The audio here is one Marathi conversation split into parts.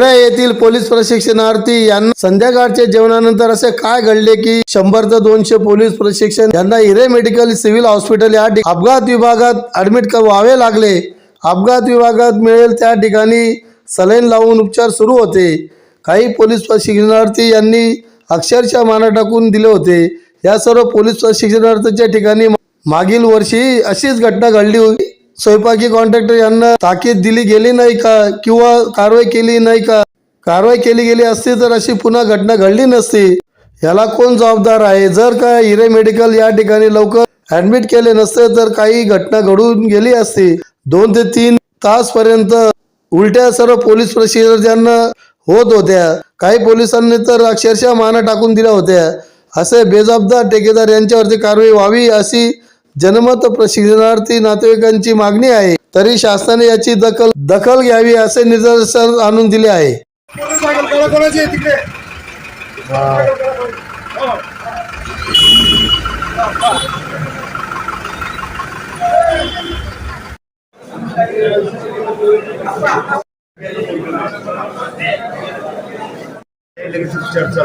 धुळे येथील पोलीस प्रशिक्षणार्थी यांना संध्याकाळच्या जेवणानंतर असे काय घडले की शंभर ते दोनशे पोलीस प्रशिक्षण यांना हिरे मेडिकल सिव्हिल हॉस्पिटल या अपघात विभागात ऍडमिट व्हावे लागले. अपघात विभागात मिळेल त्या ठिकाणी सलाईन लावून उपचार सुरू होते. काही पोलीस प्रशिक्षणार्थी यांनी अक्षरशः माना टाकून दिले होते. या सर्व पोलीस प्रशिक्षणार्थीच्या ठिकाणी मागील वर्षी अशीच घटना घडली होती. स्वयंपाकी कॉन्ट्रॅक्टर यांना ताकीद दिली गेली नाही का? किंवा कारवाई केली नाही का? कारवाई केली गेली असती तर अशी पुन्हा घटना घडली नसती. याला कोण जबाबदार आहे? जर का हिरे मेडिकल या ठिकाणी लवकर ऍडमिट केले नसते तर काही घटना घडून गेली असती. दोन ते तीन तास पर्यंत उलट्या सर्व पोलीस प्रशिक्षणार्थ्यांना होत होत्या. काही पोलिसांनी तर अक्षरशः माना टाकून दिल्या होत्या. असे बेजबाबदार ठेकेदार यांच्यावरती कारवाई व्हावी अशी जनमत प्रशिक्षणार्थी नातेवाईकांची मागणी आहे. तरी शासनाने याची दखल दखल घ्यावी असे निदर्शन आणून दिले आहे. आहे चर्चा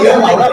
Oh yeah.